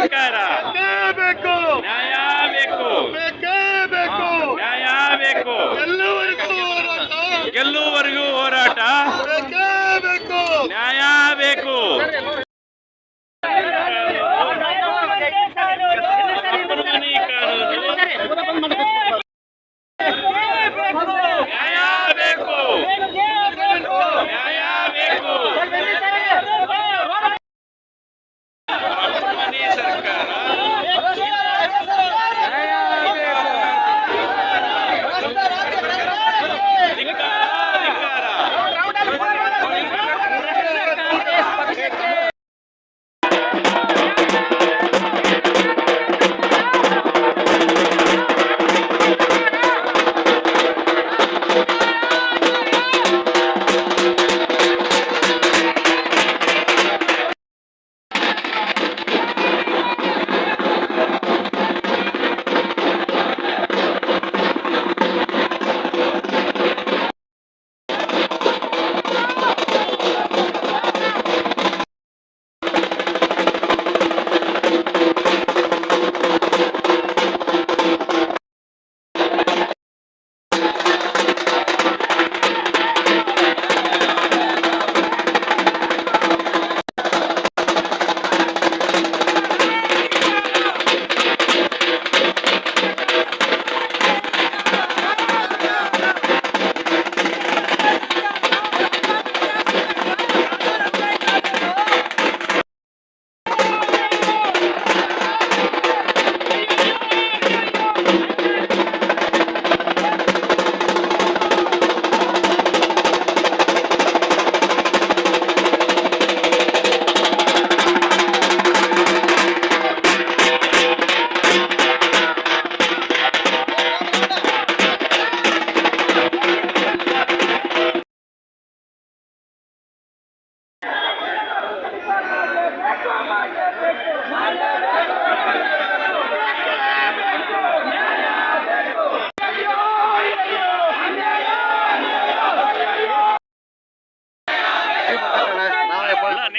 hein, cara?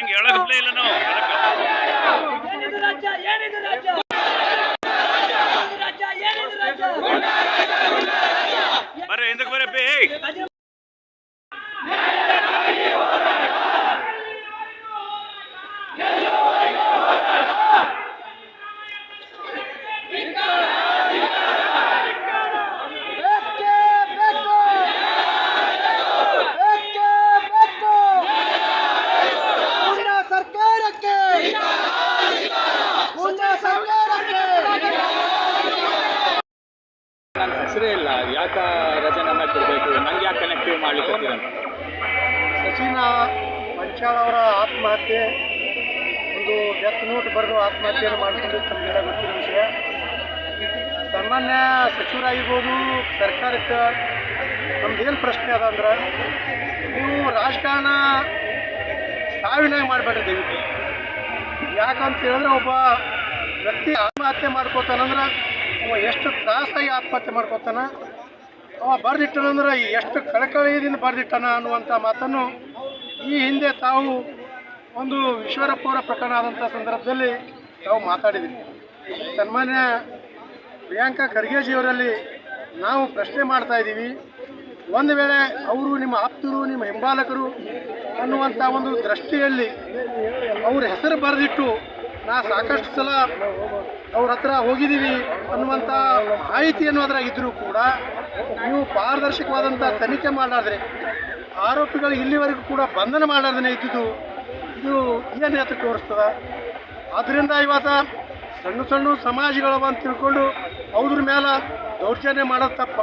ಅಲ್ಲ ನಿಂಗೆ ಹೇಳೋದಿಲ್ಲ ಇಲ್ಲ ನಾವು ಅದಕ್ಕೆ. ಏನಿದು ರಾಜ್ಯ ಏನಿದು ರಾಜ್ಯ ಏನಿದು ರಾಜ್ಯ ಏನಿದು ರಾಜ್ಯ ಬರ್ರಿ ಹಿಂದಕ್ಕೆ ಬರಪ್ಪಿ ಬೇಕೇ ಬೇಕು ಬೇಕೇ ಬೇಕು ಪುಣ್ಯ ಸರ್ಕಾರಕ್ಕೆ ಪುಣ್ಯ ಸರ್ಕಾರಕ್ಕೆ ನನ್ನ ಹೆಸರೇ ಇಲ್ಲ ಯಾಕ ರಜನಮ್ಮ ಕೊಡಬೇಕು ನಂಗೆ ಯಾಕೆ ಕನೆಕ್ಟಿವ್ ಮಾಡ್ಲಿಕ್ಕೆ ಅಂತ ಸಚಿನ ಮಂಚಾಳ ಅವರ ಆತ್ಮಹತ್ಯೆ, ಒಂದು ಡೆತ್ ನೋಟ್ ಬರೆದು ಆತ್ಮಹತ್ಯೆಯನ್ನು ಮಾಡಿಕೊಂಡು ತಮಗೆಲ್ಲ ಗೊತ್ತಿರೋ ವಿಷಯ. ಸಾಮಾನ್ಯ ಸಚಿವರಾಗಿರ್ಬೋದು ಸರ್ಕಾರಕ್ಕೆ ನಮ್ದೇನು ಪ್ರಶ್ನೆ ಅದ ಅಂದ್ರೆ, ನೀವು ರಾಜಕಾರಣ ಸಾವಿನಾಗ ಮಾಡಬೇಡ್ರಿ ದಯವಿಟ್ಟು. ಯಾಕಂತ ಹೇಳಿದ್ರೆ ಒಬ್ಬ ವ್ಯಕ್ತಿ ಆತ್ಮಹತ್ಯೆ ಮಾಡ್ಕೋತಾನಂದ್ರೆ ಅವ ಎಷ್ಟು ತ್ರಾಸಾಗಿ ಆತ್ಮಹತ್ಯೆ ಮಾಡ್ಕೋತಾನ ಅವ ಬರೆದಿಟ್ಟನಂದ್ರೆ ಎಷ್ಟು ಕಳಕಳಿಯಿಂದ ಬರೆದಿಟ್ಟನ ಅನ್ನುವಂಥ ಮಾತನ್ನು ಈ ಹಿಂದೆ ತಾವು ಒಂದು ಈಶ್ವರಪ್ಪವರ ಪ್ರಕರಣ ಆದಂಥ ಸಂದರ್ಭದಲ್ಲಿ ತಾವು ಮಾತಾಡಿದ್ವಿ ಸನ್ಮಾನ್ಯ ಪ್ರಿಯಾಂಕಾ ಖರ್ಗೆಜಿಯವರಲ್ಲಿ ನಾವು ಪ್ರಶ್ನೆ ಮಾಡ್ತಾ ಇದ್ದೀವಿ. ಒಂದು ವೇಳೆ ಅವರು ನಿಮ್ಮ ಆಪ್ತರು, ನಿಮ್ಮ ಹಿಂಬಾಲಕರು ಅನ್ನುವಂಥ ಒಂದು ದೃಷ್ಟಿಯಲ್ಲಿ ಅವ್ರ ಹೆಸರು ಬರೆದಿಟ್ಟು ನಾ ಸಾಕಷ್ಟು ಸಲ ಅವ್ರ ಹತ್ರ ಹೋಗಿದ್ದೀವಿ ಅನ್ನುವಂಥ ಮಾಹಿತಿ ಅದ್ರಾಗ ಇದ್ದರೂ ಕೂಡ ನೀವು ಪಾರದರ್ಶಕವಾದಂಥ ತನಿಖೆ ಮಾಡಾದ್ರೆ ಆರೋಪಿಗಳು ಇಲ್ಲಿವರೆಗೂ ಕೂಡ ಬಂಧನ ಮಾಡಲಾರ್ದೇ ಇದ್ದುದು ಇದು ಏನು ಎತ್ತ ತೋರಿಸ್ತದ? ಆದ್ದರಿಂದ ಇವತ್ತು ಸಣ್ಣ ಸಣ್ಣ ಸಮಾಜಗಳವ ಅಂತ ತಿಳ್ಕೊಂಡು ಅವ್ರ ಮೇಲೆ ದೌರ್ಜನ್ಯ ಮಾಡೋದು ತಪ್ಪ.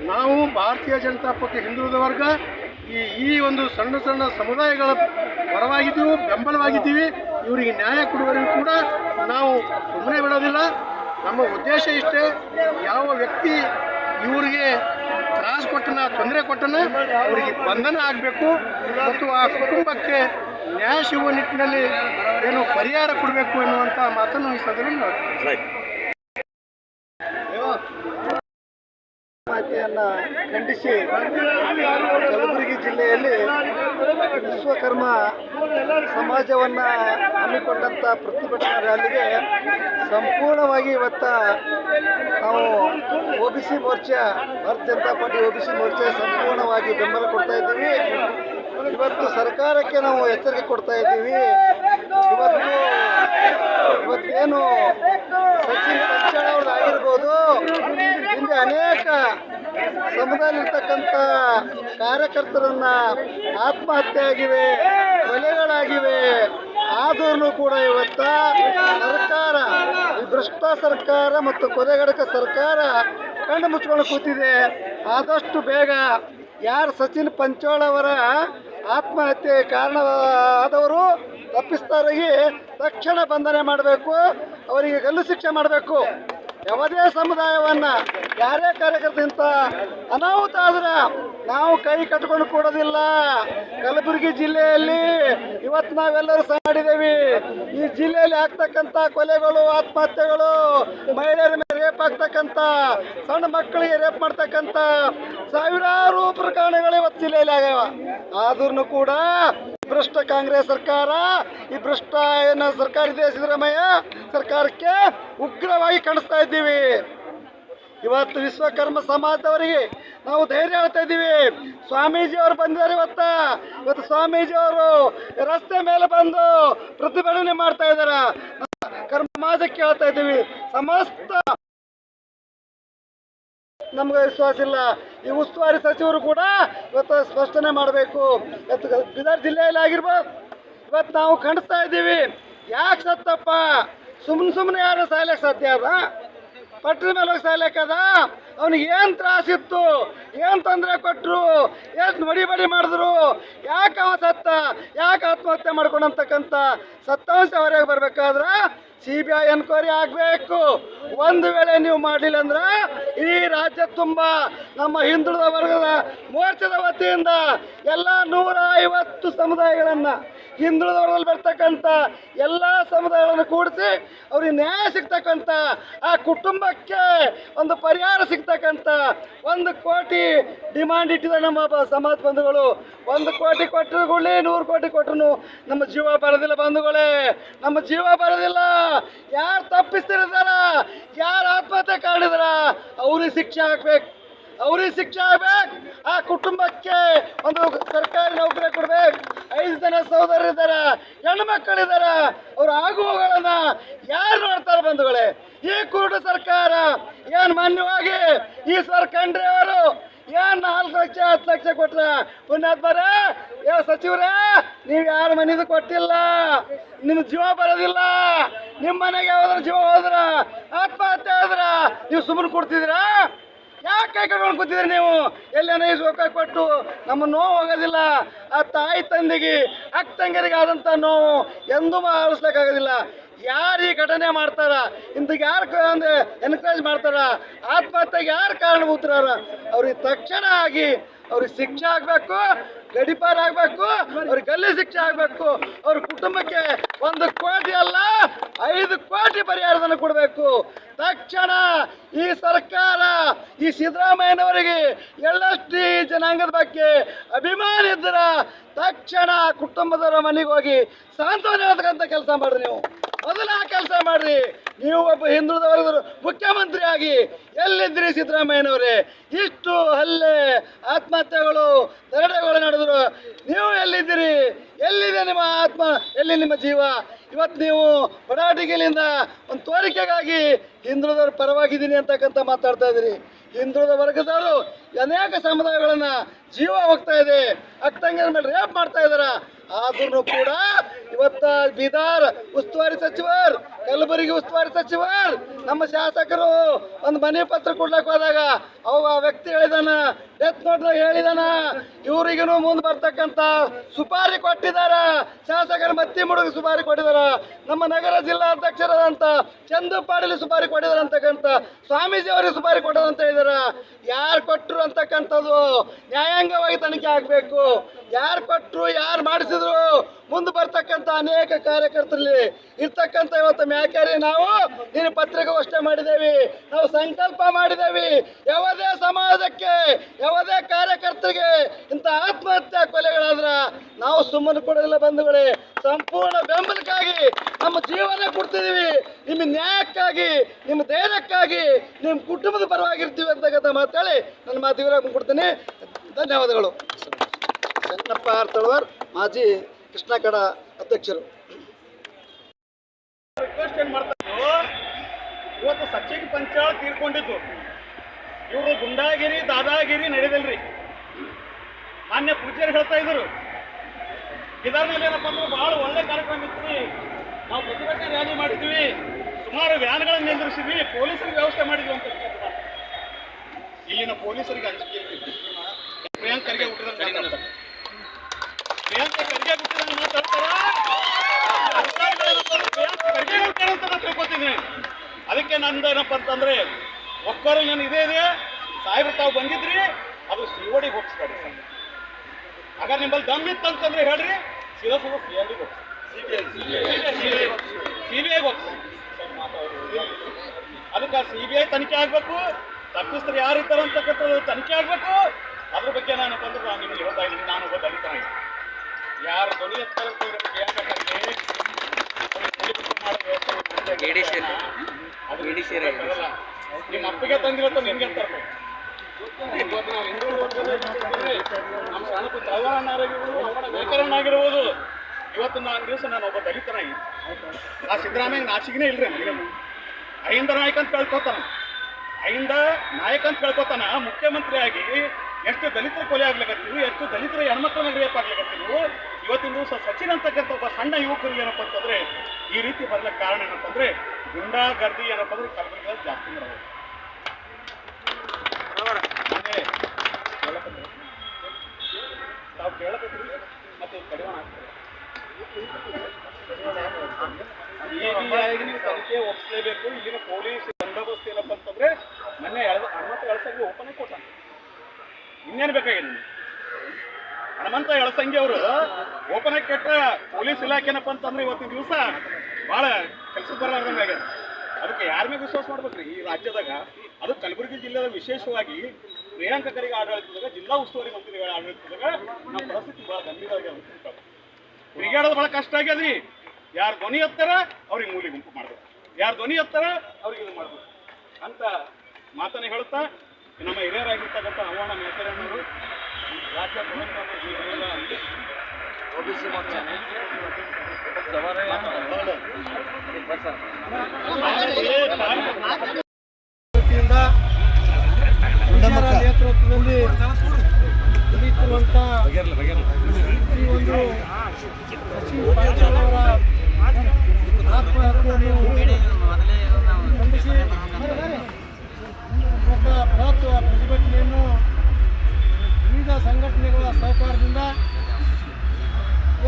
ನಾವು ಭಾರತೀಯ ಜನತಾ ಪಕ್ಷ ಹಿಂದುಳಿದ ವರ್ಗ ಈ ಈ ಒಂದು ಸಣ್ಣ ಸಣ್ಣ ಸಮುದಾಯಗಳ ಪರವಾಗಿದ್ದೀವಿ ಬೆಂಬಲವಾಗಿದ್ದೀವಿ. ಇವರಿಗೆ ನ್ಯಾಯ ಕೊಡುವವರೆಗೂ ಕೂಡ ನಾವು ಸುಮ್ಮನೆ ಬಿಡೋದಿಲ್ಲ. ನಮ್ಮ ಉದ್ದೇಶ ಇಷ್ಟೇ, ಯಾವ ವ್ಯಕ್ತಿ ಇವರಿಗೆ ತ್ರಾಸು ಕೊಟ್ಟನ, ತೊಂದರೆ ಕೊಟ್ಟನ, ಅವರಿಗೆ ಬಂಧನ ಆಗಬೇಕು. ಮತ್ತು ಆ ಕುಟುಂಬಕ್ಕೆ ನ್ಯಾಯ ಸಿಗುವ ನಿಟ್ಟಿನಲ್ಲಿ ಏನು ಪರಿಹಾರ ಕೊಡಬೇಕು ಎನ್ನುವಂಥ ಮಾತನ್ನು ಈ ನಾವು ಆತ್ಮಹತ್ಯೆಯನ್ನು ಖಂಡಿಸಿ. ವಿಶ್ವಕರ್ಮ ಸಮಾಜವನ್ನು ಹಮ್ಮಿಕೊಂಡಂಥ ಪ್ರತಿಭಟನಾ ರ್ಯಾಲಿಗೆ ಸಂಪೂರ್ಣವಾಗಿ ಇವತ್ತ ನಾವು ಒ B C Morcha, Bharatiya Janata party O B C Morcha ಸಂಪೂರ್ಣವಾಗಿ ಬೆಂಬಲ ಕೊಡ್ತಾ ಇದ್ದೀವಿ. ಇವತ್ತು ಸರ್ಕಾರಕ್ಕೆ ನಾವು ಎಚ್ಚರಿಕೆ ಕೊಡ್ತಾ ಇದ್ದೀವಿ. ಇವತ್ತು, ಇವತ್ತೇನು ಸಚಿನ್ ಪಂಚಾಳ ಅವ್ರದ್ದು ಆಗಿರ್ಬೋದು ಹಿಂದೆ ಅನೇಕ ಸಮುದಾಯದಲ್ಲಿರ್ತಕ್ಕಂಥ ಕಾರ್ಯಕರ್ತರನ್ನ ಆತ್ಮಹತ್ಯೆ ಆಗಿವೆ ಕೊಲೆಗಳಾಗಿವೆ. ಆದರೂ ಕೂಡ ಇವತ್ತ ಸರ್ಕಾರ ಭ್ರಷ್ಟ ಸರ್ಕಾರ ಮತ್ತು ಕೊಲೆಗಡಕ ಸರ್ಕಾರ ಕಣ್ಣು ಮುಚ್ಕೊಂಡು ಕೂತಿದೆ. ಆದಷ್ಟು ಬೇಗ ಯಾರು ಸಚಿನ್ ಪಂಚೋಳ ಅವರ ಆತ್ಮಹತ್ಯೆ ಕಾರಣವಾದವರು ತಪ್ಪಿಸ್ತಾರಾಗಿ ತಕ್ಷಣ ಬಂಧನೆ ಮಾಡಬೇಕು, ಅವರಿಗೆ ಗಲ್ಲು ಶಿಕ್ಷೆ ಮಾಡಬೇಕು. ಯಾವುದೇ ಸಮುದಾಯವನ್ನ, ಯಾರೇ ಕಾರ್ಯಕರ್ತ ಇಂಥ ಅನಾಹುತ ಆದ್ರೆ ನಾವು ಕೈ ಕಟ್ಕೊಂಡು ಕೊಡೋದಿಲ್ಲ. ಕಲಬುರಗಿ ಜಿಲ್ಲೆಯಲ್ಲಿ ಇವತ್ತು ನಾವೆಲ್ಲರೂ ಮಾಡಿದ್ದೇವೆ ಈ ಜಿಲ್ಲೆಯಲ್ಲಿ ಆಗ್ತಕ್ಕಂಥ ಕೊಲೆಗಳು, ಆತ್ಮಹತ್ಯೆಗಳು, ಮಹಿಳೆಯರ ಮೇಲೆ ರೇಪ್ ಆಗ್ತಕ್ಕಂಥ, ಸಣ್ಣ ಮಕ್ಕಳಿಗೆ ರೇಪ್ ಮಾಡ್ತಕ್ಕಂಥ ಸಾವಿರಾರು ಪ್ರಕರಣಗಳು ಇವತ್ತು ಜಿಲ್ಲೆಯಲ್ಲಿ ಆಗ್ಯಾವ. ಆದ್ರೂ ಕೂಡ ಭ್ರಷ್ಟ ಕಾಂಗ್ರೆಸ್ ಸರ್ಕಾರ, ಈ ಭ್ರಷ್ಟ ಏನ ಸರ್ಕಾರ ಇದೆ ಸಿದ್ದರಾಮಯ್ಯ ಸರ್ಕಾರಕ್ಕೆ ಉಗ್ರವಾಗಿ ಕಾಣಿಸ್ತಾ ಇದ್ದೀವಿ. ಇವತ್ತು ವಿಶ್ವಕರ್ಮ ಸಮಾಜದವರಿಗೆ ನಾವು ಧೈರ್ಯ ಹೇಳ್ತಾ ಇದ್ದೀವಿ. ಸ್ವಾಮೀಜಿ ಅವರು ಬಂದಿದ್ದಾರೆ ಇವತ್ತ. ಇವತ್ತು ಸ್ವಾಮೀಜಿ ಅವರು ರಸ್ತೆ ಮೇಲೆ ಬಂದು ಪ್ರತಿಭಟನೆ ಮಾಡ್ತಾ ಇದ್ದಾರೆ. ಕರ್ಮ ಸಮಾಜಕ್ಕೆ ಹೇಳ್ತಾ ಇದ್ದೀವಿ. ಸಮಸ್ತ ನಮ್ಗೆ ವಿಶ್ವಾಸ ಇಲ್ಲ. ಈ ಉಸ್ತುವಾರಿ ಸಚಿವರು ಕೂಡ ಇವತ್ತು ಸ್ಪಷ್ಟನೆ ಮಾಡಬೇಕು. ಇವತ್ತು ಬೀದರ್ ಜಿಲ್ಲೆಯಲ್ಲಿ ಆಗಿರ್ಬೋದು ಇವತ್ತು ನಾವು ಖಂಡಿಸ್ತಾ ಇದ್ದೀವಿ. ಯಾಕೆ ಸತ್ತಪ್ಪ? ಸುಮ್ಮನೆ ಸುಮ್ಮನೆ ಯಾರು ಸಾಯ್ಲಿಕ್ಕೆ ಸಾಧ್ಯ ಅದ? ಪಟ್ರಿ ಮೇಲೆ ಹೋಗಿ ಸಾಯ್ಲಿಕ್ಕದ ಅವ್ನಿಗೆ ಏನು ತ್ರಾಸಿತ್ತು ಏನು ತೊಂದರೆ ಕೊಟ್ಟರು ಏನು ಬಡಿ ಬಡಿ ಮಾಡಿದ್ರು? ಯಾಕೆ ಅವ ಸತ್ತ? ಯಾಕೆ ಆತ್ಮಹತ್ಯೆ ಮಾಡ್ಕೊಂಡಂತಕ್ಕಂಥ ಸತ್ತಾಂಶ ಹೊರಗೆ ಬರ್ಬೇಕಾದ್ರೆ ಸಿ ಬಿ ಐ ಎನ್ಕ್ವೈರಿ ಆಗಬೇಕು. ಒಂದು ವೇಳೆ ನೀವು ಮಾಡಲಿಲ್ಲ ಅಂದ್ರೆ ಈ ರಾಜ್ಯ ತುಂಬ ನಮ್ಮ ಹಿಂದುಳಿದ ವರ್ಗದ ಮೋರ್ಚಾದ ವತಿಯಿಂದ ಎಲ್ಲ ನೂರ ಐವತ್ತು ಸಮುದಾಯಗಳನ್ನು ಹಿಂದುಳಿದ ವರ್ಗದಲ್ಲಿ ಬರ್ತಕ್ಕಂಥ ಎಲ್ಲ ಸಮುದಾಯಗಳನ್ನು ಕೂಡಿಸಿ ಅವ್ರಿಗೆ ನ್ಯಾಯ ಸಿಗ್ತಕ್ಕಂಥ, ಆ ಕುಟುಂಬಕ್ಕೆ ಒಂದು ಪರಿಹಾರ ಸಿಗ್ತಕ್ಕಂಥ ಒಂದು ಕೋಟಿ ಡಿಮಾಂಡ್ ಇಟ್ಟಿದೆ ನಮ್ಮ ಸಮಾಜ ಬಂಧುಗಳು. ಒಂದು ಕೋಟಿ ಕೊಟ್ಟರು ಕೂಡಲೇ ನೂರು ಕೋಟಿ ಕೊಟ್ಟರು ನಮ್ಮ ಜೀವ ಬರೋದಿಲ್ಲ ಬಂಧುಗಳೇ. ನಮ್ಮ ಜೀವ ಬರೋದಿಲ್ಲ. ಯಾರು ತಪ್ಪಿಸ್ತಿರ್ತಾರ? ಯಾರು ಆತ್ಮಹತ್ಯೆ ಕಾಣಿದಾರ ಅವ್ರಿಗೆ ಶಿಕ್ಷೆ ಆಗ್ಬೇಕು. ಅವ್ರಿಗೆ ಶಿಕ್ಷೆ ಆಗ್ಬೇಕು. ಆ ಕುಟುಂಬಕ್ಕೆ ಒಂದು ಸರ್ಕಾರಿ ನೌಕರಿ ಕೊಡ್ಬೇಕು. ಐದು ಜನ ಸಹೋದರರಿದ್ದಾರೆ ಹೆಣ್ಣು ಮಕ್ಕಳಿದ್ದಾರೆ ಅವ್ರ ಆಗುವಗಳನ್ನ ಯಾರು ನೋಡ್ತಾರೆ ಬಂಧುಗಳೇ? ಈ ಕುರುಡು ಸರ್ಕಾರ ಏನ್ ಮಾನ್ಯವಾಗಿ ಈ ಸರ್ ಖಂಡ್ರೆ ಅವರು ಏನ್ ನಾಲ್ಕು ಲಕ್ಷ, ಹತ್ತು ಲಕ್ಷ ಕೊಟ್ರ? ಪುಣ್ಯಾತ್ಮರ ಏ ಸಚಿವರೇ, ನೀವು ಯಾರ ಮನೇದು ಕೊಟ್ಟಿಲ್ಲ? ನಿಮ್ ಜೀವ ಬರೋದಿಲ್ಲ. ನಿಮ್ಮ ಮನೆಗೆ ಯಾವ್ದಾರ ಜೀವ ಹೋದ್ರ, ಆತ್ಮಹತ್ಯೆ ಆದ್ರ ನೀವು ಸುಮ್ಮನೆ ಕೊಡ್ತಿದ್ದೀರಾ ಯಾಕೆ ಕೈ ಕಟ್ಕೊಂಡು ಕೂತಿದ್ರಿ ನೀವು? ಎಲ್ಲೇನೋ ರೊಕ್ಕ ಕೊಟ್ಟು? ನಮ್ಮ ನೋವು ಹೋಗೋದಿಲ್ಲ. ಆ ತಾಯಿ ತಂದೆಗೆ, ಅಕ್ಕ ತಂಗರಿಗೆ ಆದಂಥ ನೋವು ಎಂದೂ ಆಲಿಸ್ಲಿಕ್ಕಾಗೋದಿಲ್ಲ. ಯಾರು ಈ ಘಟನೆ ಮಾಡ್ತಾರ? ಇಂತ ಯಾರು ಒಂದು ಎನ್ಕರೇಜ್ ಮಾಡ್ತಾರ? ಆತ್ಮಹತ್ಯೆಗೆ ಯಾರು ಕಾರಣಭೂತರಾರ ಅವ್ರಿಗೆ ತಕ್ಷಣ ಆಗಿ ಅವ್ರಿಗೆ ಶಿಕ್ಷೆ ಆಗಬೇಕು, ಗಡಿಪಾರ ಆಗಬೇಕು, ಅವ್ರಿಗೆ ಗಲ್ಲಿ ಶಿಕ್ಷೆ ಆಗಬೇಕು. ಅವ್ರ ಕುಟುಂಬಕ್ಕೆ ಒಂದು ಕೋಟಿ ಅಲ್ಲ, ಐದು ಕೋಟಿ ಪರಿಹಾರವನ್ನು ಕೊಡಬೇಕು. ತಕ್ಷಣ ಈ ಸರ್ಕಾರ, ಈ ಸಿದ್ದರಾಮಯ್ಯನವರಿಗೆ ಎಳ್ಳಷ್ಟು ಜನಾಂಗದ ಬಗ್ಗೆ ಅಭಿಮಾನ ಇದ್ದರ ತಕ್ಷಣ ಕುಟುಂಬದವರ ಮನೆಗೆ ಹೋಗಿ ಸಾಂತ್ವನ ಹೇಳ್ತಕ್ಕಂಥ ಕೆಲಸ ಮಾಡ್ರಿ ನೀವು. ಮೊದಲ ಆ ಕೆಲಸ ಮಾಡ್ರಿ. ನೀವು ಒಬ್ಬ ಹಿಂದುಳಿದ ವರ್ಗದ ಮುಖ್ಯಮಂತ್ರಿ ಆಗಿ ಎಲ್ಲಿದ್ರಿ ಸಿದ್ದರಾಮಯ್ಯನವರೇ? ಇಷ್ಟು ಹಲ್ಲೆ, ಆತ್ಮಹತ್ಯೆಗಳು ದರಡೆಗಳು ನಡೆದ್ರು ನೀವು ಎಲ್ಲಿದ್ದೀರಿ? ಎಲ್ಲಿದೆ ನಿಮ್ಮ ಆತ್ಮ? ಎಲ್ಲಿ ನಿಮ್ಮ ಜೀವ? ಇವತ್ತು ನೀವು ಬಡಾಟಿಗೆಲಿಂದ ಒಂದು ತೋರಿಕೆಗಾಗಿ ಹಿಂದುಳಿದವ್ರ ಪರವಾಗಿದ್ದೀನಿ ಅಂತಕ್ಕಂಥ ಮಾತಾಡ್ತಾ ಇದ್ದೀರಿ. ಹಿಂದುಳಿದ ವರ್ಗದವರು ಅನೇಕ ಸಮುದಾಯಗಳನ್ನು ಜೀವ ಹೋಗ್ತಾ ಇದೆ. ಅಕ್ಕಂಗಿರ ಮೇಲೆ ರೇಪ್ ಮಾಡ್ತಾ ಇದ್ದಾರ? ಆದ್ರೂ ಕೂಡ ಇವತ್ತ ಬೀದರ್ ಉಸ್ತುವಾರಿ ಸಚಿವರು ಕಲಬುರಗಿ ಉಸ್ತುವಾರಿ ಸಚಿವ. ನಮ್ಮ ಶಾಸಕರು ಒಂದು ಮನೆ ಪತ್ರ ಕೊಡ್ಲಕ್ ಹೋದಾಗ ಅವ ವ್ಯಕ್ತಿ ಹೇಳಿದಾನ ಡೆತ್ ನೋಟ್ದಾಗ ಹೇಳಿದಾನ. ಇವರಿಗೂ ಮುಂದೆ ಬರ್ತಕ್ಕಂಥ ಸುಪಾರಿ ಕೊಟ್ಟಿದಾರ. ಶಾಸಕರ ಮತ್ತಿ ಮುಡುಗ ಸುಪಾರಿ ಕೊಟ್ಟಿದಾರ. ನಮ್ಮ ನಗರ ಜಿಲ್ಲಾ ಜಿಲ್ಲಾಧ್ಯಕ್ಷರಾದಂಥ ಚಂದು ಪಾಟೀಲ್ ಸುಪಾರಿ ಕೊಟ್ಟಿದಾರ ಅಂತಕ್ಕಂಥ ಸ್ವಾಮೀಜಿ ಅವರಿಗೆ ಸುಪಾರಿ ಕೊಟ್ಟದ ಅಂತ ಹೇಳಿದಾರ. ಯಾರು ಕೊಟ್ಟರು ಅಂತಕ್ಕಂಥದ್ದು ನ್ಯಾಯಾಂಗವಾಗಿ ತನಿಖೆ ಆಗಬೇಕು. ಯಾರು ಕೊಟ್ಟರು ಯಾರು ಮಾಡಿಸಿದ್ರು, ಮುಂದೆ ಬರ್ತಕ್ಕಂಥ ಅನೇಕ ಕಾರ್ಯಕರ್ತರಲ್ಲಿ ಇರ್ತಕ್ಕಂಥ ಇವತ್ತು ಮ್ಯಾಕರಿ ನಾವು ನಿನ್ನ ಪತ್ರಿಕಾಗೋಷ್ಠಿ ಮಾಡಿದ್ದೇವೆ. ನಾವು ಸಂಕಲ್ಪ ಮಾಡಿದ್ದೇವೆ. ಯಾವುದೇ ಸಮಾಜಕ್ಕೆ, ಯಾವುದೇ ಕಾರ್ಯಕರ್ತರಿಗೆ ಇಂಥ ಆತ್ಮಹತ್ಯೆ ಕೊಲೆಗಳಾದ್ರ ನಾವು ಸುಮ್ಮನೆ ಕೊಡೋದಿಲ್ಲ ಬಂಧುಗಳೇ. ಸಂಪೂರ್ಣ ಬೆಂಬಲಕ್ಕಾಗಿ ನಮ್ಮ ಜೀವನ ಕೊಡ್ತಿದ್ದೀವಿ. ನಿಮ್ಮ ನ್ಯಾಯಕ್ಕಾಗಿ, ನಿಮ್ಮ ಧೈರ್ಯಕ್ಕಾಗಿ, ನಿಮ್ಮ ಕುಟುಂಬದ ಪರವಾಗಿರ್ತೀವಿ ಅಂತಕ್ಕಂಥ ಮಾತಾಡಿ ನನ್ನ ಮಾತು ವಿರಾಮ ಕೊಡ್ತೀನಿ. ಧನ್ಯವಾದಗಳು. ಚೆನ್ನಪ್ಪ ಆರ್ತಳವರ್, ಮಾಜಿ ಕೃಷ್ಣ ಕಡ ಅಧ್ಯಕ್ಷರು. ರಿಕ್ವೆಸ್ಟ್ ಏನ್ ಮಾಡ್ತಾರೆ ಇವತ್ತು ಸಚಿನ್ ಪಂಚಾಳ ತೀರ್ಕೊಂಡಿದ್ದು. ಇವರು ಗುಂಡಾಗಿರಿ, ದಾದಾಗಿರಿ ನಡೆದಿಲ್ರಿ. ಮಾನ್ಯ ಪೂಜ್ಯರು ಹೇಳ್ತಾ ಇದ್ರು. ಇದರಲ್ಲಿ ಏನಪ್ಪ ಅಂದ್ರೆ ಬಹಳ ಒಳ್ಳೆ ಕಾರ್ಯಕ್ರಮ ಇತ್ತು. ನಾವು ಪ್ರತಿಭಟನೆ ರ್ಯಾಲಿ ಮಾಡಿದ್ವಿ. ಸುಮಾರು ವ್ಯಾನ್ಗಳನ್ನು ನಿಂದ್ರಿಸಿದ್ವಿ. ಪೊಲೀಸರಿಗೆ ವ್ಯವಸ್ಥೆ ಮಾಡಿದ್ವಿ ಅಂತ. ಇಲ್ಲಿನ ಪೊಲೀಸರಿಗೆ ಅಂಜಿಕೆ. ಪ್ರಿಯಾಂಕ್ ಖರ್ಗೆ ಹುಟ್ಟಿದಂಗೆ ಪ್ರಿಯಾಂಕ ಖರ್ಗೆ ಹುಟ್ಟಿದಂಗೆ ನಾನು ತಿಳ್ಕೊತಿದ್ದೀನಿ ಅದಕ್ಕೆ ನಂದು ಏನಪ್ಪ ಅಂತಂದ್ರೆ, ಒಕ್ಕರು ಏನು ಇದೇ ಇದೆ, ಸಾಹೇಬ್ರು ತಾವು ಬಂದಿದ್ರಿ, ಅದು ಸಿಒಡಿಗೆ ಹೋಗಿಸ್ಬೇಡಿ ಸರ್. ಹಾಗಾದ್ರೆ ನಿಮ್ಮಲ್ಲಿ ದಮ್ ಇತ್ತಂತಂದ್ರೆ ಹೇಳ್ರಿ, ಸೀದಾ ಸೀದಾ ಸಿ ಐ ಸಿ ಬಿ ಐಗೆ ಹೋಗ್ಸಿ. ಅದಕ್ಕೆ ಸಿ ಬಿ ಐ ತನಿಖೆ ಆಗಬೇಕು, ತಪ್ಪಿಸ್ತರು ಯಾರು ಇದ್ದಾರೆ ಅಂತಕ್ಕಂಥದ್ದು ತನಿಖೆ ಆಗಬೇಕು. ಅದ್ರ ಬಗ್ಗೆ ನಾನು ಬಂದ್ರೆ ನಾನು ನಿಮಗೆ ಹೇಳ್ತಾ ಇದ್ದೀನಿ, ನಾನು ಒಬ್ಬ ದಲಿತನಾಗಿ. ಯಾರು ಧ್ವನಿ ನಿಮ್ಮ ಅಪ್ಪಗೆ ತಂದಿರತ್ತ ನಿನ್ಗೆ ತರ್ಬೇಕು ಇವತ್ತು ನಾವು ಹಿಂದೂ ವರ್ಗದಲ್ಲಿ ನೋಡ್ಕೊಂಡ್ರೆ ನಮ್ಮ ತಳವಾರಣ್ಣಾಗಿರ್ಬೋದು ಅವನ ಬೇಕಾರಣ್ಣಾಗಿರ್ಬೋದು ಇವತ್ತು ನಾನು ದಿವಸ ನಾನು ಒಬ್ಬ ದಲಿತನಾಗಿ. ಆ ಸಿದ್ದರಾಮಯ್ಯ ನಾಚಿಗೆನೇ ಇಲ್ರಿ ನನಗೆ. ಅಹಿಂದ ನಾಯಕ ಅಂತ ಕೇಳ್ಕೊತಾನ. ಅಹಿಂದ ನಾಯಕ ಅಂತ ಕೇಳ್ಕೊತಾನ. ಮುಖ್ಯಮಂತ್ರಿ ಆಗಿ ಎಷ್ಟು ದಲಿತರ ಕೊಲೆ ಆಗ್ಲಿಕತ್ತೀವಿ ಎಷ್ಟು ದಲಿತರ ಹೆಣ್ಮಕ್ಳನ್ನ ರೇಪ್ ಆಗ್ಲಿಕತ್ತೀವಿ ಇವತ್ತಿನ ದಿವಸ ಸಚಿನ್ ಅಂತಕ್ಕಂಥ ಒಬ್ಬ ಸಣ್ಣ ಯುವಕರಿಗೆ ಏನಪ್ಪ ಅಂತಂದ್ರೆ, ಈ ರೀತಿ ಬರ್ಲಿಕ್ಕೆ ಕಾರಣ ಏನಪ್ಪ ಅಂದ್ರೆ ಗುಂಡಾ ಗರ್ದಿ ಏನಪ್ಪ ಅಂದ್ರೆ ಕಲಬುರಗಿಯಲ್ಲಿ ಜಾಸ್ತಿ ಮಾಡೋದು ಈಗಿನ ಆಗ್ತದೆ ಪೊಲೀಸ್ ಬಂದೋಬಸ್ತ್ ಏನಪ್ಪ ಅಂತಂದ್ರೆ, ಮೊನ್ನೆ ಅನುಮತಿ ಎಳಸಂಗಿ ಓಪನ್ ಕೊಟ್ಟ. ಇನ್ನೇನು ಬೇಕಾಗಿದೆ ಹನುಮಂತ ಎಳಸಂಗಿ ಅವರು ಓಪನ್ ಆಗಿ ಕೆಟ್ಟ ಪೊಲೀಸ್ ಇಲಾಖೆನಪ್ಪ ಅಂತಂದ್ರೆ ಇವತ್ತಿನ ದಿವಸ ಭಾಳ ಕೆಲಸಕ್ಕೆ ಬರಲಾರ್ದಂಗೆ ಆಗ್ಯದ ಅದಕ್ಕೆ ಯಾರ ಮೇಲೆ ವಿಶ್ವಾಸ ಮಾಡ್ಬೇಕ್ರಿ? ಈ ರಾಜ್ಯದಾಗ, ಅದು ಕಲಬುರಗಿ ಜಿಲ್ಲೆದಾಗ ವಿಶೇಷವಾಗಿ ಪ್ರಿಯಾಂಕಕರಿಗೆ ಆಡಳಿತದಾಗ ಜಿಲ್ಲಾ ಉಸ್ತುವಾರಿ ಮಂತ್ರಿಗಳ ಆಡಳಿತದಾಗ ನಮ್ಮ ಪರಿಸ್ಥಿತಿ ಭಾಳ ಗಂಭೀರ ಆಗ್ಯದ ತಿರುಗಾಡೋದು ಭಾಳ ಕಷ್ಟ ಆಗ್ಯದ್ರಿ. ಯಾರು ಧ್ವನಿ ಎತ್ತಾರ, ಅವ್ರಿಗೆ ಮೂಲಿ ಗುಂಪು ಮಾಡ್ಬೇಕು. ಯಾರು ಧ್ವನಿ ಎತ್ತಾರ, ಅವ್ರಿಗೆ ಇದು ಮಾಡ್ಬೇಕು. ಅಂತ ಮಾತನ್ನು ಹೇಳುತ್ತಾ ನಮ್ಮ ಹಿರಿಯರಾಗಿರ್ತಕ್ಕಂಥ ಹವಾಮಾನ ಮೇಕರಣ್ಣವರು ನೇತೃತ್ವದಲ್ಲಿ ನಡೆಯುತ್ತಿರುವಂತಹ ಒಂದು ಆತ್ಮಹತ್ಯೆಯನ್ನು ಸಂಘಟನೆಗಳ ಸಹಕಾರದಿಂದ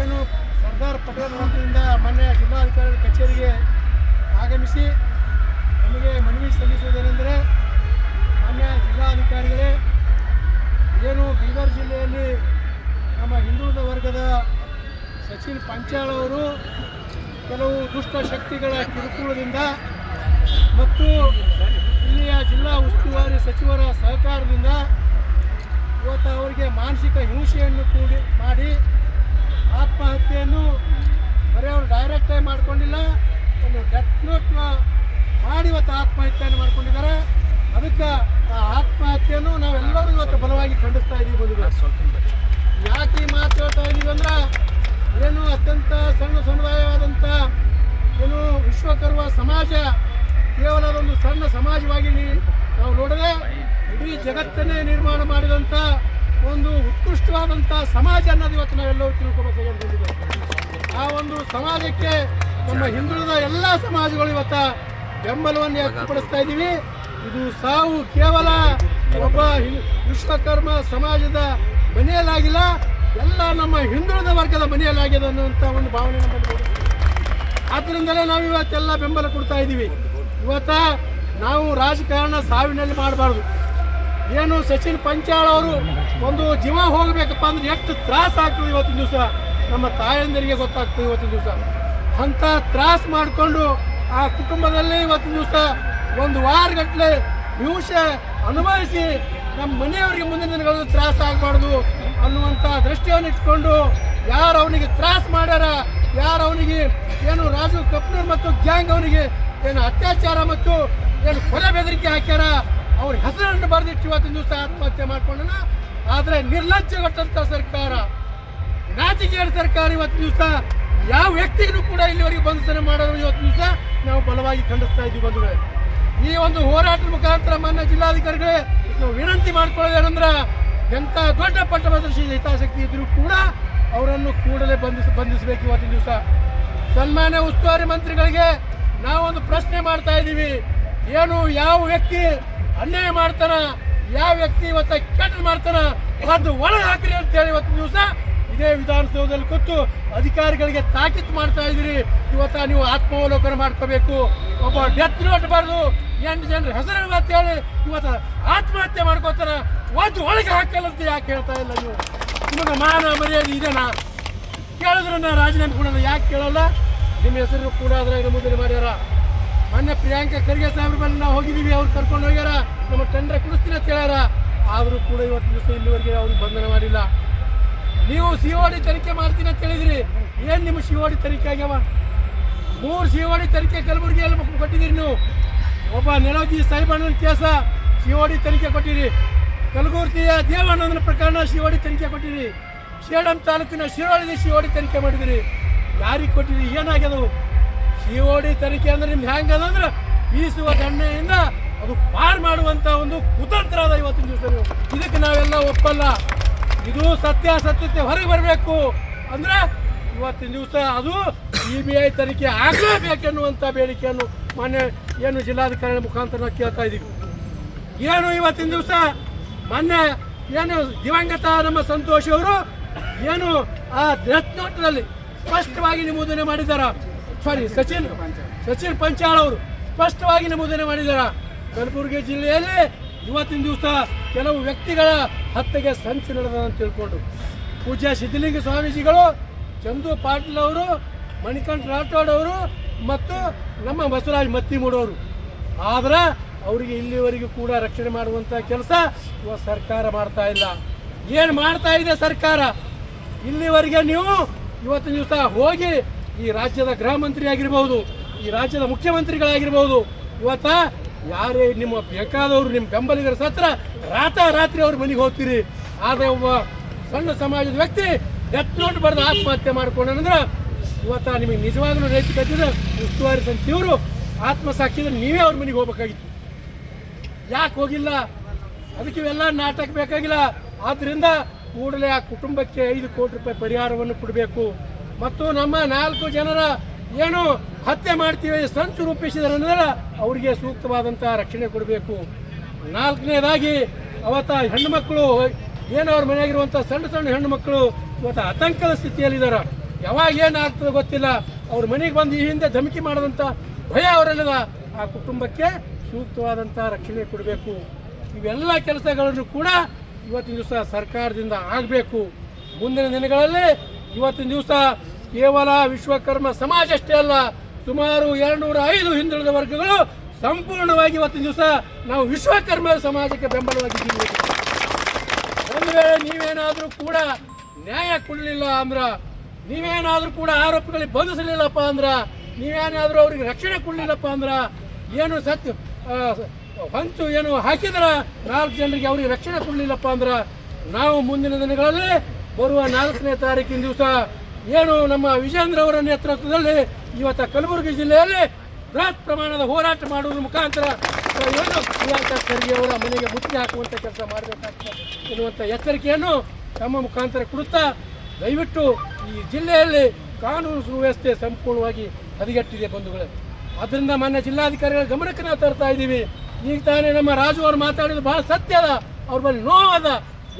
ಏನು ಸರ್ದಾರ್ ಪಟೇಲ್ ವತಿಯಿಂದ ಮೊನ್ನೆ ಜಿಲ್ಲಾಧಿಕಾರಿಗಳ ಕಚೇರಿಗೆ ಆಗಮಿಸಿ ನಮಗೆ ಮನವಿ ಸಲ್ಲಿಸುವುದೇನೆಂದರೆ ಮಾನ್ಯ ಜಿಲ್ಲಾಧಿಕಾರಿಗಳೇ, ಏನು ಬೀದರ್ ಜಿಲ್ಲೆಯಲ್ಲಿ ನಮ್ಮ ಹಿಂದುಳಿದ ವರ್ಗದ ಸಚಿನ್ ಪಂಚಾಳ್ ಅವರು ಕೆಲವು ದುಷ್ಟ ಶಕ್ತಿಗಳ ಕಿರುಕುಳದಿಂದ ಮತ್ತು ಇಲ್ಲಿಯ ಜಿಲ್ಲಾ ಉಸ್ತುವಾರಿ ಸಚಿವರ ಸಹಕಾರದಿಂದ ಇವತ್ತು ಅವರಿಗೆ ಮಾನಸಿಕ ಹಿಂಸೆಯನ್ನು ಕೂಡಿ ಮಾಡಿ ಆತ್ಮಹತ್ಯೆಯನ್ನು ಬರೀ ಅವರು ಡೈರೆಕ್ಟಾಗಿ ಮಾಡ್ಕೊಂಡಿಲ್ಲ. ಒಂದು ಡೆತ್ ನೋಟ್ನ ಮಾಡಿ ಇವತ್ತು ಆತ್ಮಹತ್ಯೆಯನ್ನು ಮಾಡ್ಕೊಂಡಿದ್ದಾರೆ. ಅದಕ್ಕೆ ಆ ಆತ್ಮಹತ್ಯೆಯನ್ನು ನಾವೆಲ್ಲರೂ ಇವತ್ತು ಬಲವಾಗಿ ಖಂಡಿಸ್ತಾ ಇದ್ದೀವಿ ಬಂಧುಗಳು. ಯಾಕೆ ಮಾತು ಹೇಳ್ತಾ ಇದ್ದೀವಿ ಅಂದ್ರೆ ಏನು ಅತ್ಯಂತ ಸಣ್ಣ ಸಮುದಾಯವಾದಂಥ ಏನು ವಿಶ್ವಕರ್ಮ ಸಮಾಜ ಕೇವಲ ಒಂದು ಸಣ್ಣ ಸಮಾಜವಾಗಿ ನಾವು ನೋಡದೆ ಇಡೀ ಜಗತ್ತನ್ನೇ ನಿರ್ಮಾಣ ಮಾಡಿದಂಥ ಒಂದು ಉತ್ಕೃಷ್ಟವಾದಂಥ ಸಮಾಜ ಅನ್ನೋದು ಇವತ್ತು ನಾವೆಲ್ಲರೂ ತಿಳ್ಕೊಬೇಕಾಗಿ ಬಂದಿದೆ ಆ ಒಂದು ಸಮಾಜಕ್ಕೆ ನಮ್ಮ ಹಿಂದುಳಿದ ಎಲ್ಲ ಸಮಾಜಗಳು ಇವತ್ತ ಬೆಂಬಲವನ್ನು ವ್ಯಕ್ತಪಡಿಸ್ತಾ ಇದ್ದೀವಿ. ಇದು ಸಾವು ಕೇವಲ ಒಬ್ಬ ವಿಶ್ವಕರ್ಮ ಸಮಾಜದ ಮನೆಯಲ್ಲಾಗಿಲ್ಲ, ಎಲ್ಲ ನಮ್ಮ ಹಿಂದುಳಿದ ವರ್ಗದ ಮನೆಯಲ್ಲಾಗಿದೆ ಅನ್ನುವಂಥ ಒಂದು ಭಾವನೆ ನಮ್ಮಲ್ಲಿ. ಆದ್ದರಿಂದಲೇ ನಾವು ಇವತ್ತೆಲ್ಲ ಬೆಂಬಲ ಕೊಡ್ತಾ ಇದ್ದೀವಿ. ಇವತ್ತ ನಾವು ರಾಜಕಾರಣ ಸಾವಿನಲ್ಲಿ ಮಾಡಬಾರ್ದು. ಏನು ಸಚಿನ್ ಪಂಚಾಳ ಅವರು ಒಂದು ಜೀವ ಹೋಗಬೇಕಪ್ಪ ಅಂದ್ರೆ ಎಷ್ಟು ತ್ರಾಸ ಆಗ್ತದೆ ಇವತ್ತಿನ ದಿವಸ. ನಮ್ಮ ತಾಯಂದಿರಿಗೆ ಗೊತ್ತಾಗ್ತದೆ ಇವತ್ತಿನ ದಿವಸ. ಅಂತ ತ್ರಾಸ ಮಾಡಿಕೊಂಡು ಆ ಕುಟುಂಬದಲ್ಲಿ ಇವತ್ತಿನ ದಿವಸ ಒಂದು ವಾರಗಟ್ಟಲೆ ನಿಮಿಷ ಅನುಭವಿಸಿ ನಮ್ಮ ಮನೆಯವರಿಗೆ ಮುಂದಿನ ದಿನಗಳಲ್ಲಿ ತ್ರಾಸ ಆಗಬಾರ್ದು ಅನ್ನುವಂಥ ದೃಷ್ಟಿಯನ್ನು ಇಟ್ಕೊಂಡು ಯಾರು ಅವನಿಗೆ ತ್ರಾಸ ಮಾಡ್ಯಾರ, ಯಾರು ಅವನಿಗೆ ಏನು ರಾಜು ಕಪ್ನೂರ್ ಮತ್ತು ಗ್ಯಾಂಗ್ ಅವನಿಗೆ ಏನು ಅತ್ಯಾಚಾರ ಮತ್ತು ಏನು ಕೊಲೆ ಬೆದರಿಕೆ ಹಾಕ್ಯಾರ ಅವ್ರ ಹೆಸರನ್ನು ಬರೆದಿಟ್ಟು ಇವತ್ತಿನ ದಿವಸ ಆತ್ಮಹತ್ಯೆ ಮಾಡ್ಕೊಂಡನ. ಆದರೆ ನಿರ್ಲಜ್ಜೆಗೊಟ್ಟಂಥ ಸರ್ಕಾರ, ರಾಜಕೀಯ ಸರ್ಕಾರ ಇವತ್ತು ದಿವಸ ಯಾವ ವ್ಯಕ್ತಿಗೂ ಕೂಡ ಇಲ್ಲಿವರೆಗೆ ಬಂಧನ ಮಾಡೋದು ಇವತ್ತು ದಿವಸ ನಾವು ಬಲವಾಗಿ ಖಂಡಿಸ್ತಾ ಇದ್ದೀವಿ ಬಂಧುಗಳೇ. ಈ ಒಂದು ಹೋರಾಟದ ಮುಖಾಂತರ ಮಾನ್ಯ ಜಿಲ್ಲಾಧಿಕಾರಿಗಳೇ ನಾವು ವಿನಂತಿ ಮಾಡ್ಕೊಳ್ಳೋದೇನೆಂದ್ರೆ ಎಂಥ ದೊಡ್ಡ ಪಟ್ಟಭದ್ರಶಿ ಹಿತಾಸಕ್ತಿ ಇದ್ದರೂ ಕೂಡ ಅವರನ್ನು ಕೂಡಲೇ ಬಂಧಿಸ, ಬಂಧಿಸಬೇಕು ಇವತ್ತಿನ ದಿವಸ. ಸನ್ಮಾನ್ಯ ಉಸ್ತುವಾರಿ ಮಂತ್ರಿಗಳಿಗೆ ನಾವೊಂದು ಪ್ರಶ್ನೆ ಮಾಡ್ತಾ ಇದ್ದೀವಿ. ಏನು ಯಾವ ವ್ಯಕ್ತಿ ಅನ್ಯಾಯ ಮಾಡ್ತಾನ ಯಾವ ವ್ಯಕ್ತಿ ಇವತ್ತ ಕೆಟ್ಟ ಮಾಡ್ತಾನ ಅದು ಒಳಗೆ ಹಾಕ್ರಿ ಅಂತ ಹೇಳಿ ಇವತ್ತು ದಿವಸ ಇದೇ ವಿಧಾನಸೌಧದಲ್ಲಿ ಕೂತು ಅಧಿಕಾರಿಗಳಿಗೆ ತಾಕೀತು ಮಾಡ್ತಾ ಇದ್ದೀರಿ. ಇವತ್ತ ನೀವು ಆತ್ಮಾವಲೋಕನ ಮಾಡ್ಕೋಬೇಕು. ಒಬ್ಬ ಡೆತ್ ನೋಟ್ ಬರೆದು ಎಂಟು ಜನರ ಹೆಸರು ಅಂತ ಹೇಳಿ ಇವತ್ತ ಆತ್ಮಹತ್ಯೆ ಮಾಡ್ಕೋತಾರ. ಒಂದು ಒಳಗೆ ಹಾಕಲ್ಲ ಅಂತ ಯಾಕೆ ಹೇಳ್ತಾ ಇಲ್ಲ ನೀವು? ನಿಮಗೆ ಮಾನ ಮರ್ಯಾದೆ ಇದೇನಾ? ಕೇಳಿದ್ರು ನಾ ರಾಜೀನಾಮೆ ಕೊಡೋಣ ಯಾಕೆ ಕೇಳಲ್ಲ? ನಿಮ್ಮ ಹೆಸರು ಕೂಡ ಅದ್ರಾಗ ನಮೂದನೆ ಮಾಡ್ಯಾರ ಮೊನ್ನೆ ಪ್ರಿಯಾಂಕಾ ಖರ್ಗೆ ಸಾಹೇಬ್ರ ಬಳಿ ನಾವು ಹೋಗಿದ್ದೀವಿ, ಅವ್ರು ಕರ್ಕೊಂಡು ಹೋಗ್ಯಾರ. ನಮ್ಮ ಟೆಂಡರ್ ಕುಡಿಸ್ತೀನಿ ಅಂತ ಹೇಳ್ಯಾರ. ಆದರೂ ಕೂಡ ಇವತ್ತು ದಿವಸ ಇಲ್ಲಿವರೆಗೆ ಅವ್ರಿಗೆ ಬಂಧನ ಮಾಡಿಲ್ಲ. ನೀವು ಸಿ ಡಿ ತನಿಖೆ ಮಾಡ್ತೀನಿ ಅಂತ ಹೇಳಿದ್ರಿ. ಏನು ನಿಮ್ಮ ಸಿ ಓ ತನಿಖೆ ಆಗ್ಯಾವ? ಮೂರು ಸಿ ತನಿಖೆ ಡಿ ತನಿಖೆ ಕಲಬುರಗಿಯಲ್ಲಿ ಕೊಟ್ಟಿದ್ದೀರಿ ನೀವು? ಒಬ್ಬ ನೆಲೋಜಿ ಸಾಹೇಬಣ್ಣನ ಕೇಸ ಸಿ ಓ ಡಿ ತನಿಖೆ ಕೊಟ್ಟಿರಿ. ಕಲಬುರ್ಗಿಯ ದೇವಾನಂದನ ಪ್ರಕರಣ ಸಿ ಓಡಿ ತನಿಖೆ ಕೊಟ್ಟಿರಿ. ಶೇಡಂ ತಾಲೂಕಿನ ಶಿರೋಳಿಗೆ ಸಿ ಓಡಿ ತನಿಖೆ ಮಾಡಿದಿರಿ. ಯಾರಿಗೆ ಕೊಟ್ಟಿರಿ? ಏನಾಗ್ಯದವು ಸಿ ಓ ಡಿ ತನಿಖೆ ಅಂದ್ರೆ ನಿಮ್ಗೆ ಹೆಂಗದ ಅಂದ್ರೆ ಬೀಸುವ ದಂಡೆಯಿಂದ ಅದು ಪಾರ್ ಮಾಡುವಂತ ಒಂದು ಕುತಂತ್ರ ಅದ ಇವತ್ತಿನ ದಿವಸ ಇದಕ್ಕೆ ನಾವೆಲ್ಲ ಒಪ್ಪಲ್ಲ. ಇದು ಸತ್ಯಾಸತ್ಯತೆ ಹೊರಗೆ ಬರಬೇಕು ಅಂದ್ರೆ ಇವತ್ತಿನ ದಿವಸ ಅದು ಸಿ ಬಿ ಐ ತನಿಖೆ ಆಗಲೇಬೇಕೆನ್ನುವಂಥ ಬೇಡಿಕೆಯನ್ನು ಮಾನ್ಯ ಏನು ಜಿಲ್ಲಾಧಿಕಾರಿ ಮುಖಾಂತರ ನಾವು ಕೇಳ್ತಾ ಇದ್ದೀವಿ ಏನು ಇವತ್ತಿನ ದಿವಸ? ಮೊನ್ನೆ ಏನು ದಿವಂಗತ ನಮ್ಮ ಸಂತೋಷ್ ಅವರು ಏನು ಆ ಡೆತ್ ಸ್ಪಷ್ಟವಾಗಿ ನಿಮೂದನೆ ಮಾಡಿದಾರ ಸಾರಿ ಸಚಿನ್ ಸಚಿನ್ ಪಂಚಾಳ್ ಅವರು ಸ್ಪಷ್ಟವಾಗಿ ನಮೂದನೆ ಮಾಡಿದ್ದಾರೆ. ಕಲಬುರಗಿ ಜಿಲ್ಲೆಯಲ್ಲಿ ಇವತ್ತಿನ ದಿವಸ ಕೆಲವು ವ್ಯಕ್ತಿಗಳ ಹತ್ಯೆಗೆ ಸಂಚು ನಡೆದ ಅಂತ ತಿಳ್ಕೊಂಡು ಪೂಜ್ಯ ಸಿದ್ಧಲಿಂಗ ಸ್ವಾಮೀಜಿಗಳು, ಚಂದು ಪಾಟೀಲ್ ಅವರು, ಮಣಿಕಂಠ ರಾಠೋಡ್ ಅವರು ಮತ್ತು ನಮ್ಮ ಬಸವರಾಜ್ ಮತ್ತಿಮೂಡವರು ಆದ್ರೆ ಅವರಿಗೆ ಇಲ್ಲಿವರೆಗೂ ಕೂಡ ರಕ್ಷಣೆ ಮಾಡುವಂಥ ಕೆಲಸ ಇವ ಸರ್ಕಾರ ಮಾಡ್ತಾ ಇಲ್ಲ. ಏನು ಮಾಡ್ತಾ ಇದೆ ಸರ್ಕಾರ? ಇಲ್ಲಿವರೆಗೆ ನೀವು ಇವತ್ತಿನ ದಿವಸ ಹೋಗಿ ಈ ರಾಜ್ಯದ ಗೃಹ ಮಂತ್ರಿ ಆಗಿರ್ಬೋದು, ಈ ರಾಜ್ಯದ ಮುಖ್ಯಮಂತ್ರಿಗಳಾಗಿರ್ಬೋದು, ಇವತ್ತ ಯಾರೇ ನಿಮ್ಮ ಬೇಕಾದವರು, ನಿಮ್ಮ ಬೆಂಬಲಿಗರ ಸತ್ರ ರಾತ್ರಿ ಅವ್ರ ಮನೆಗೆ ಹೋಗ್ತೀರಿ. ಆದರೆ ಒಬ್ಬ ಸಣ್ಣ ಸಮಾಜದ ವ್ಯಕ್ತಿ ಡೆತ್ ನೋಟ್ ಬರೆದು ಆತ್ಮಹತ್ಯೆ ಮಾಡ್ಕೊಂಡಂದ್ರೆ ಇವತ್ತ ನಿಮಗೆ ನಿಜವಾಗ್ಲೂ ರೈತ ಇದೆ. ಉಸ್ತುವಾರಿ ಸಂತಿಯವರು ಆತ್ಮಸಾಕ್ಷಿ ನೀವೇ ಅವ್ರ ಮನೆಗೆ ಹೋಗ್ಬೇಕಾಗಿತ್ತು. ಯಾಕೆ ಹೋಗಿಲ್ಲ? ಅದಕ್ಕೆ ಇವೆಲ್ಲ ನಾಟಕ ಬೇಕಾಗಿಲ್ಲ. ಆದ್ದರಿಂದ ಕೂಡಲೇ ಆ ಕುಟುಂಬಕ್ಕೆ ಐದು ಕೋಟಿ ರೂಪಾಯಿ ಪರಿಹಾರವನ್ನು ಕೊಡಬೇಕು. ಮತ್ತು ನಮ್ಮ ನಾಲ್ಕು ಜನರ ಏನು ಹತ್ಯೆ ಮಾಡ್ತೀವಿ ಸಂಚು ರೂಪಿಸಿದರೆ ಅಂದ್ರೆ ಅವರಿಗೆ ಸೂಕ್ತವಾದಂಥ ರಕ್ಷಣೆ ಕೊಡಬೇಕು. ನಾಲ್ಕನೇದಾಗಿ ಅವತ್ತ ಹೆಣ್ಣು ಮಕ್ಕಳು ಏನು ಅವ್ರ ಮನೆಯಾಗಿರುವಂಥ ಸಣ್ಣ ಸಣ್ಣ ಹೆಣ್ಣು ಮಕ್ಕಳು ಇವತ್ತು ಆತಂಕದ ಸ್ಥಿತಿಯಲ್ಲಿದ್ದಾರೆ. ಯಾವಾಗ ಏನಾಗ್ತದೆ ಗೊತ್ತಿಲ್ಲ. ಅವ್ರ ಮನೆಗೆ ಬಂದು ಈ ಹಿಂದೆ ಧಮಕಿ ಮಾಡಿದಂಥ ಭಯ ಅವರಲ್ಲದ. ಆ ಕುಟುಂಬಕ್ಕೆ ಸೂಕ್ತವಾದಂಥ ರಕ್ಷಣೆ ಕೊಡಬೇಕು. ಇವೆಲ್ಲ ಕೆಲಸಗಳನ್ನು ಕೂಡ ಇವತ್ತಿನ ದಿವಸ ಸರ್ಕಾರದಿಂದ ಆಗಬೇಕು. ಮುಂದಿನ ದಿನಗಳಲ್ಲಿ ಇವತ್ತಿನ ದಿವಸ ಕೇವಲ ವಿಶ್ವಕರ್ಮ ಸಮಾಜ ಅಷ್ಟೇ ಅಲ್ಲ, ಸುಮಾರು ಎರಡುನೂರ ಐದು ಹಿಂದುಳಿದ ವರ್ಗಗಳು ಸಂಪೂರ್ಣವಾಗಿ ಇವತ್ತಿನ ದಿವಸ ನಾವು ವಿಶ್ವಕರ್ಮ ಸಮಾಜಕ್ಕೆ ಬೆಂಬಲವಾಗಿದ್ದೀವಿ. ಒಂದು ವೇಳೆ ನೀವೇನಾದರೂ ಕೂಡ ನ್ಯಾಯ ಕೊಡಲಿಲ್ಲ ಅಂದ್ರೆ, ನೀವೇನಾದರೂ ಕೂಡ ಆರೋಪಿಗಳಿಗೆ ಬಂಧಿಸಲಿಲ್ಲಪ್ಪ ಅಂದ್ರೆ, ನೀವೇನಾದರೂ ಅವ್ರಿಗೆ ರಕ್ಷಣೆ ಕೊಡಲಿಲ್ಲಪ್ಪ ಅಂದ್ರೆ, ಏನು ಸತ್ಯ ಹಂಚು ಹೊಂಚು ಏನು ಹಾಕಿದ್ರ, ನಾಲ್ಕು ಜನರಿಗೆ ಅವ್ರಿಗೆ ರಕ್ಷಣೆ ಕೊಡಲಿಲ್ಲಪ್ಪ ಅಂದ್ರೆ, ನಾವು ಮುಂದಿನ ದಿನಗಳಲ್ಲಿ ಬರುವ ನಾಲ್ಕನೇ ತಾರೀಕಿನ ದಿವಸ ಏನು ನಮ್ಮ ವಿಜೇಂದ್ರ ಅವರ ನೇತೃತ್ವದಲ್ಲಿ ಇವತ್ತು ಕಲಬುರಗಿ ಜಿಲ್ಲೆಯಲ್ಲಿ ಬೃಹತ್ ಪ್ರಮಾಣದ ಹೋರಾಟ ಮಾಡುವುದರ ಮುಖಾಂತರ ಏನು ಪ್ರಿಯಾಂಕಾ ಖರ್ಗೆ ಅವರ ಮನೆಗೆ ಮುತ್ತಿಗೆ ಹಾಕುವಂಥ ಕೆಲಸ ಮಾಡಬೇಕಾಗ್ತದೆ ಎನ್ನುವಂಥ ಎಚ್ಚರಿಕೆಯನ್ನು ತಮ್ಮ ಮುಖಾಂತರ ಕೊಡುತ್ತಾ ದಯವಿಟ್ಟು ಈ ಜಿಲ್ಲೆಯಲ್ಲಿ ಕಾನೂನು ಸುವ್ಯವಸ್ಥೆ ಸಂಪೂರ್ಣವಾಗಿ ಹದಗೆಟ್ಟಿದೆ ಬಂಧುಗಳೇ. ಆದ್ದರಿಂದ ಮಾನ್ಯ ಜಿಲ್ಲಾಧಿಕಾರಿಗಳ ಗಮನಕ್ಕೆ ನಾವು ತರ್ತಾ ಇದ್ದೀವಿ. ಈಗ ತಾನೇ ನಮ್ಮ ರಾಜು ಅವರು ಮಾತಾಡಿದ್ದು ಬಹಳ ಸತ್ಯ ಅದ ಅವ್ರ ಮೇಲೆ ನೋವದ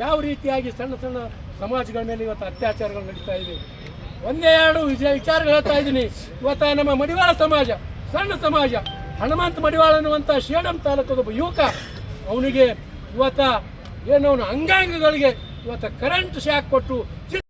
ಯಾವ ರೀತಿಯಾಗಿ ಸಣ್ಣ ಸಣ್ಣ ಸಮಾಜಗಳ ಮೇಲೆ ಇವತ್ತು ಅತ್ಯಾಚಾರಗಳು ನಡೀತಾ ಇದೆ. ಒಂದೇ ಎರಡು ವಿಚಾರಗಳು ಹೇಳ್ತಾ ಇದ್ದೀನಿ. ಇವತ್ತ ನಮ್ಮ ಮಡಿವಾಳ ಸಮಾಜ, ಸಣ್ಣ ಸಮಾಜ, ಹನುಮಂತ ಮಡಿವಾಳ ಅನ್ನುವಂಥ ಶೇಡಂ ತಾಲೂಕದ ಒಬ್ಬ ಯುವಕ, ಅವನಿಗೆ ಇವತ್ತ ಏನವನು ಅಂಗಾಂಗಗಳಿಗೆ ಇವತ್ತ ಕರೆಂಟ್ ಶಾಕ್ ಕೊಟ್ಟು